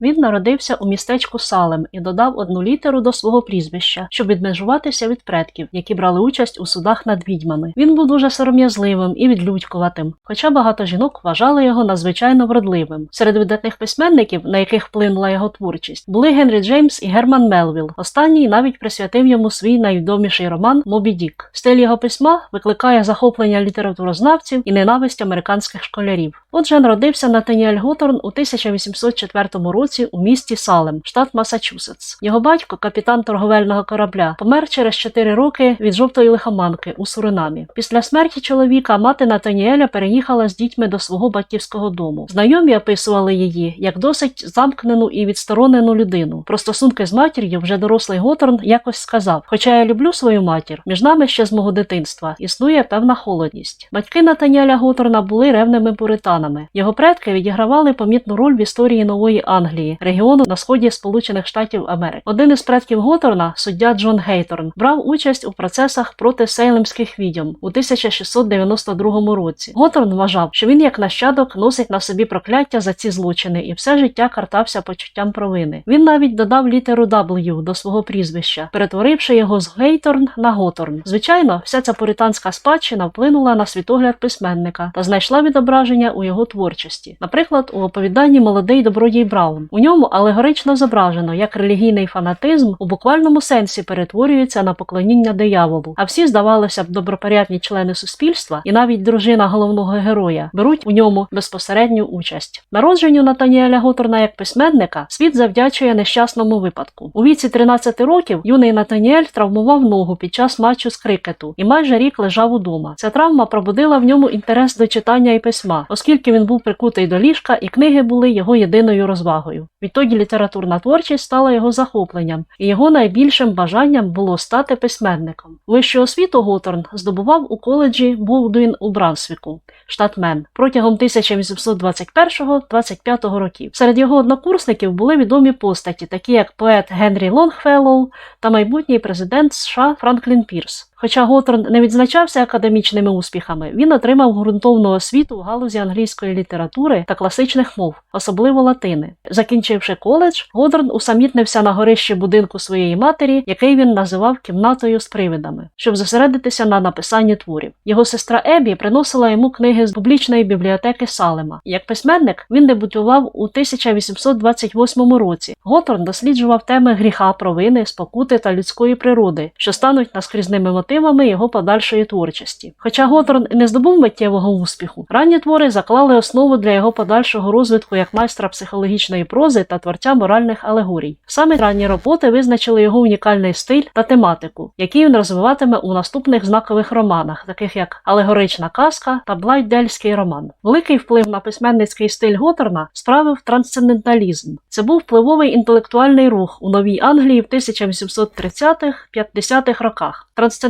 Він народився у містечку Салем і додав одну літеру до свого прізвища, щоб відмежуватися від предків, які брали участь у судах над відьмами. Він був дуже сором'язливим і відлюдькуватим, хоча багато жінок вважали його надзвичайно вродливим. Серед видатних письменників, на яких вплинула його творчість, були Генрі Джеймс і Герман Мелвіл. Останній навіть присвятив йому свій найвідоміший роман Мобі Дік. Стиль його письма викликає захоплення літературознавців і ненависть американських школярів. Отже, народився Натаніель Готорн у 1804 році у місті Салем, штат Масачусетс. Його батько, капітан торговельного корабля, помер через 4 роки від жовтої лихоманки у Суринамі. Після смерті чоловіка мати Натаніеля переїхала з дітьми до свого батьківського дому. Знайомі описували її як досить замкнену і відсторонену людину. Про стосунки з матір'ю вже дорослий Готорн якось сказав: Хоча я люблю свою матір, між нами ще з мого дитинства існує певна холодність. Батьки Натаніеля Готорна були ревними пуританами. Його предки відігравали помітну роль в історії нової Англії, регіону на сході Сполучених Штатів Америки. Один із предків Готорна, суддя Джон Гейторн, брав участь у процесах проти сейлемських відьом у 1692 році. Готорн вважав, що він як нащадок носить на собі прокляття за ці злочини і все життя картався почуттям провини. Він навіть додав літеру W до свого прізвища, перетворивши його з Гейторн на Готорн. Звичайно, вся ця пуританська спадщина вплинула на світогляд письменника та знайшла відображення у його творчості. Наприклад, у оповіданні Молодий добродій Браун. У ньому алегорично зображено, як релігійний фанатизм у буквальному сенсі перетворюється на поклоніння дияволу, а всі, здавалося б, добропорядні члени суспільства і навіть дружина головного героя беруть у ньому безпосередню участь. Народженню Натаніеля Готорна як письменника світ завдячує нещасному випадку. У віці 13 років юний Натаніель травмував ногу під час матчу з крикету і майже рік лежав удома. Ця травма пробудила в ньому інтерес до читання і письма, оскільки він був прикутий до ліжка, і книги були його єдиною розвагою. Відтоді літературна творчість стала його захопленням, і його найбільшим бажанням було стати письменником. Вищу освіту Готорн здобував у коледжі Болдуін у Брансвіку, штат Мен, протягом 1821-25 років. Серед його однокурсників були відомі постаті, такі як поет Генрі Лонгфеллоу та майбутній президент США Франклін Пірс. Хоча Готорн не відзначався академічними успіхами, він отримав ґрунтовну освіту у галузі англійської літератури та класичних мов, особливо латини. Закінчивши коледж, Готорн усамітнився на горищі будинку своєї матері, який він називав кімнатою з привидами, щоб зосередитися на написанні творів. Його сестра Ебі приносила йому книги з публічної бібліотеки Салема. Як письменник він дебютував у 1828 році. Готорн досліджував теми гріха, провини, спокути та людської природи, що стануть наскрізними мотивами його подальшої творчості. Хоча Готорн не здобув миттєвого успіху, ранні твори заклали основу для його подальшого розвитку як майстра психологічної прози та творця моральних алегорій. Саме ранні роботи визначили його унікальний стиль та тематику, який він розвиватиме у наступних знакових романах, таких як Алегорична казка та Блайдельський роман. Великий вплив на письменницький стиль Готорна справив трансценденталізм. Це був впливовий інтелектуальний рух у Новій Англії в 1830-50-х роках.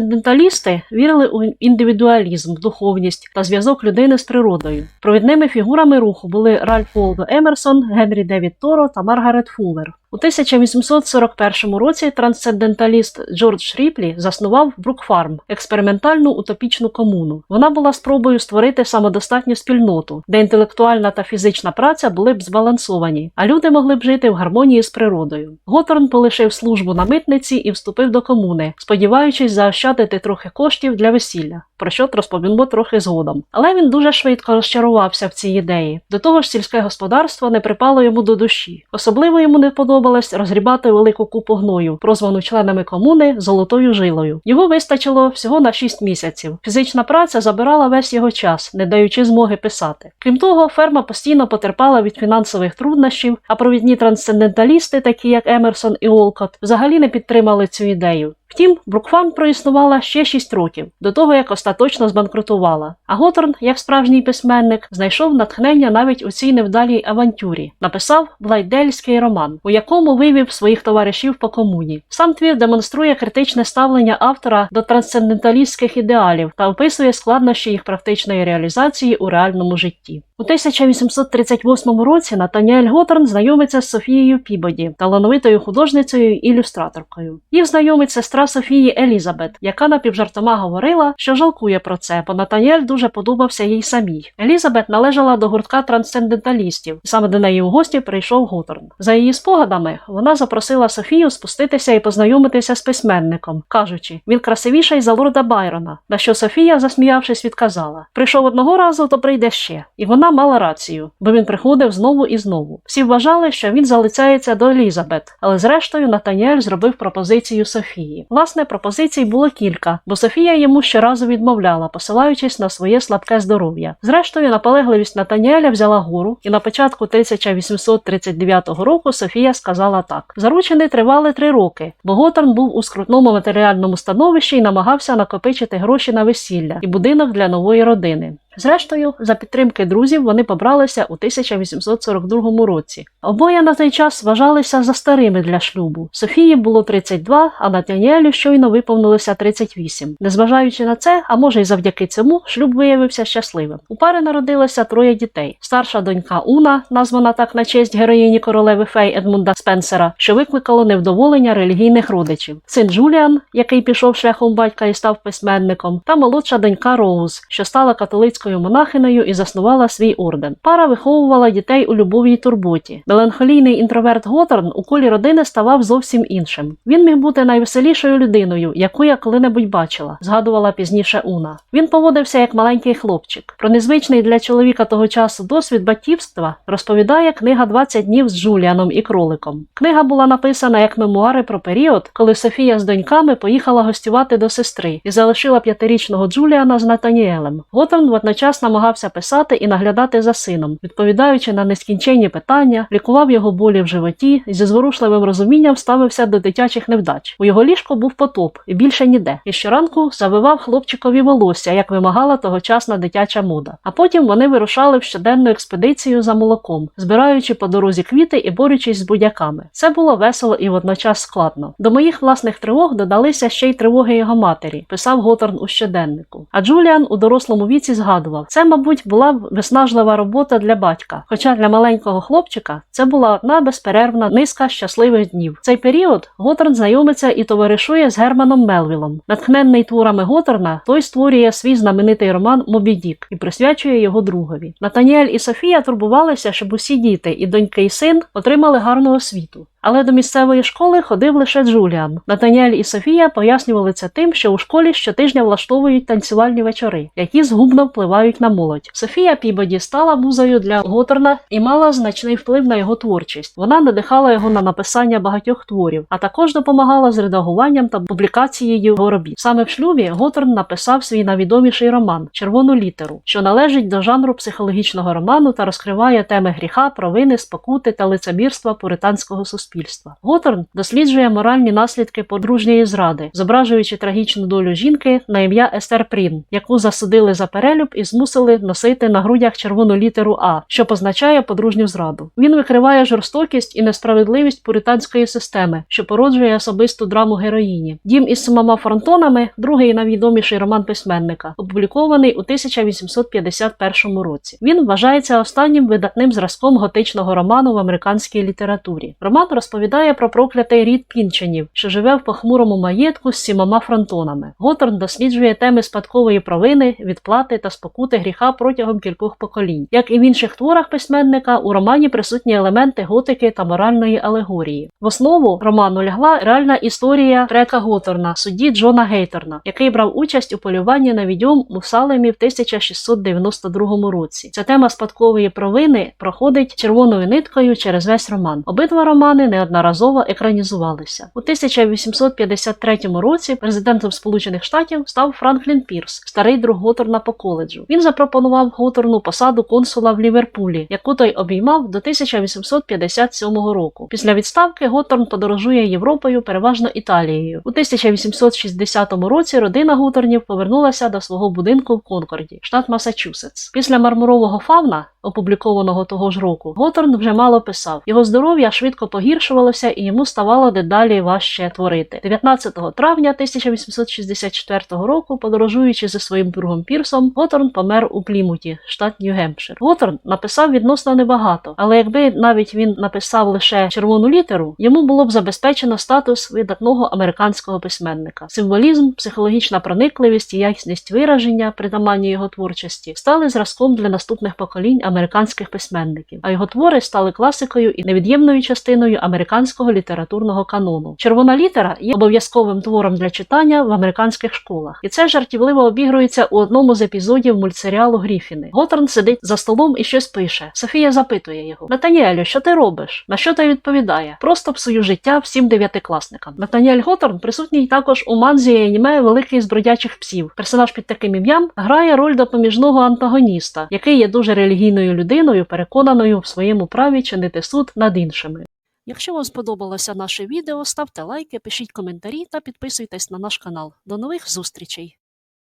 Трансценденталісти вірили у індивідуалізм, духовність та зв'язок людини з природою. Провідними фігурами руху були Ральф Волдо Емерсон, Генрі Девід Торо та Маргарет Фуллер. У 1841 році трансценденталіст Джордж Ріплі заснував Брукфарм експериментальну утопічну комуну. Вона була спробою створити самодостатню спільноту, де інтелектуальна та фізична праця були б збалансовані, а люди могли б жити в гармонії з природою. Готорн полишив службу на митниці і вступив до комуни, сподіваючись заощадити трохи коштів для весілля, про що розповімо трохи згодом. Але він дуже швидко розчарувався в цій ідеї. До того ж, сільське господарство не припало йому до душі. Особливо йому не подобалось розгрібати велику купу гною, прозвану членами комуни золотою жилою. Його вистачило всього на 6 місяців. Фізична праця забирала весь його час, не даючи змоги писати. Крім того, ферма постійно потерпала від фінансових труднощів, а провідні трансценденталісти, такі як Емерсон і Олкот, взагалі не підтримали цю ідею. Втім, Брукфарм проіснувала ще 6 років до того, як остаточно збанкрутувала. А Готорн, як справжній письменник, знайшов натхнення навіть у цій невдалій авантюрі, написав Блайдельський роман, у якому вивів своїх товаришів по комуні. Сам твір демонструє критичне ставлення автора до трансценденталістських ідеалів та описує складнощі їх практичної реалізації у реальному житті. У 1838 році Натаніель Готорн знайомиться з Софією Пібоді, талановитою художницею і ілюстраторкою. Їх знайомить сестра Софії Елізабет, яка напівжартома говорила, що жалкує про це, бо Натаніель дуже подобався їй самій. Елізабет належала до гуртка трансценденталістів, і саме до неї у гості прийшов Готорн. За її спогадами, вона запросила Софію спуститися і познайомитися з письменником, кажучи, він красивіший за лорда Байрона. На що Софія, засміявшись, відказала: Прийшов одного разу, то прийде ще. І вона мала рацію, бо він приходив знову і знову. Всі вважали, що він залицяється до Елізабет, але зрештою Натаніель зробив пропозицію Софії. Власне, пропозицій було кілька, бо Софія йому щоразу відмовляла, посилаючись на своє слабке здоров'я. Зрештою, наполегливість Натаніеля взяла гору, і на початку 1839 року Софія сказала так: заручені тривали три роки, бо Готорн був у скрутному матеріальному становищі і намагався накопичити гроші на весілля і будинок для нової родини. Зрештою, за підтримки друзів вони побралися у 1842 році. Обоє на той час вважалися за старими для шлюбу. Софії було 32, а Натаніелю щойно виповнилося 38. Незважаючи на це, а може й завдяки цьому, шлюб виявився щасливим. У пари народилося троє дітей: старша донька Уна, названа так на честь героїні королеви Фей Едмунда Спенсера, що викликало невдоволення релігійних родичів, син Джуліан, який пішов шляхом батька і став письменником, та молодша донька Роуз, що стала католицькою монахинею і заснувала свій орден. Пара виховувала дітей у любові й турботі. Меланхолійний інтроверт Готорн у колі родини ставав зовсім іншим. Він міг бути найвеселішою людиною, яку я коли-небудь бачила, згадувала пізніше Уна. Він поводився як маленький хлопчик. Про незвичний для чоловіка того часу досвід батьківства розповідає книга «20 днів з Джуліаном і кроликом. Книга була написана як мемуари про період, коли Софія з доньками поїхала гостювати до сестри і залишила п'ятирічного Джуліана з Натаніелем. Готорн водночас намагався писати і наглядати за сином, відповідаючи на нескінченні питання, лікував його болі в животі і зі зворушливим розумінням ставився до дитячих невдач. У його ліжку був потоп і більше ніде. І щоранку завивав хлопчикові волосся, як вимагала тогочасна дитяча мода. А потім вони вирушали в щоденну експедицію за молоком, збираючи по дорозі квіти і борючись з будяками. Це було весело і водночас складно. До моїх власних тривог додалися ще й тривоги його матері, писав Готорн у щоденнику. А Джуліан у дорослому віці згадував, це, мабуть, була виснажлива робота для батька. Хоча для маленького хлопчика це була одна безперервна низка щасливих днів. В цей період Готорн знайомиться і товаришує з Германом Мелвілом. Натхненний творами Готорна, той створює свій знаменитий роман Мобі Дік і присвячує його другові. Натаніель і Софія турбувалися, щоб усі діти, і доньки, і син отримали гарну освіту. Але до місцевої школи ходив лише Джуліан. Натаніель і Софія пояснювали це тим, що у школі щотижня влаштовують танцювальні вечори, які згубно впливають на молодь. Софія Пібоді стала музою для Готорна і мала значний вплив на його творчість. Вона надихала його на написання багатьох творів, а також допомагала з редагуванням та публікацією його робіт. Саме в шлюбі Готорн написав свій найвідоміший роман Червону літеру, що належить до жанру психологічного роману та розкриває теми гріха, провини, спокути та лицемірства пуританського суспільства суспільства. Готорн досліджує моральні наслідки подружньої зради, зображуючи трагічну долю жінки на ім'я Естер Прін, яку засудили за перелюб і змусили носити на грудях червону літеру А, що позначає подружню зраду. Він викриває жорстокість і несправедливість пуританської системи, що породжує особисту драму героїні. Дім із самома фронтонами, другий найвідоміший роман письменника, опублікований у 1851 році. Він вважається останнім видатним зразком готичного роману в американській літературі. Роман розповідає про проклятий рід пінченів, що живе в похмурому маєтку з сімома фронтонами. Готорн досліджує теми спадкової провини, відплати та спокути гріха протягом кількох поколінь. Як і в інших творах письменника, у романі присутні елементи готики та моральної алегорії. В основу роману лягла реальна історія Фрека Готорна, судді Джона Гейторна, який брав участь у полюванні на відьом у Салемі в 1692 році. Ця тема спадкової провини проходить червоною ниткою через весь роман. Обидва романи неодноразово екранізувалися. У 1853 році президентом Сполучених Штатів став Франклін Пірс, старий друг Готорна по коледжу. Він запропонував Готорну посаду консула в Ліверпулі, яку той обіймав до 1857 року. Після відставки Готорн подорожує Європою, переважно Італією. У 1860 році родина Готорнів повернулася до свого будинку в Конкорді, штат Масачусетс. Після мармурового фавна опублікованого того ж року, Готорн вже мало писав. Його здоров'я швидко погіршувалося і йому ставало дедалі важче творити. 19 травня 1864 року, подорожуючи зі своїм другом Пірсом, Готорн помер у Плімуті, штат Нью-Гемпшир. Готорн написав відносно небагато, але якби навіть він написав лише червону літеру, йому було б забезпечено статус видатного американського письменника. Символізм, психологічна проникливість і ясність вираження, притаманні його творчості, стали зразком для наступних поколінь американських письменників, а його твори стали класикою і невід'ємною частиною американського літературного канону. Червона літера є обов'язковим твором для читання в американських школах, і це жартівливо обігрується у одному з епізодів мультсеріалу Гріфіни. Готорн сидить за столом і щось пише. Софія запитує його: Натаніелю, що ти робиш? На що той відповідає? Просто псую життя всім дев'ятикласникам. Натаніель Готорн присутній також у манзі аніме Великий з бродячих псів. Персонаж під таким ім'ям грає роль допоміжного антагоніста, який є дуже релігійною людиною, переконаною в своєму праві чинити суд над іншими. Якщо вам сподобалося наше відео, ставте лайки, пишіть коментарі та підписуйтесь на наш канал. До нових зустрічей!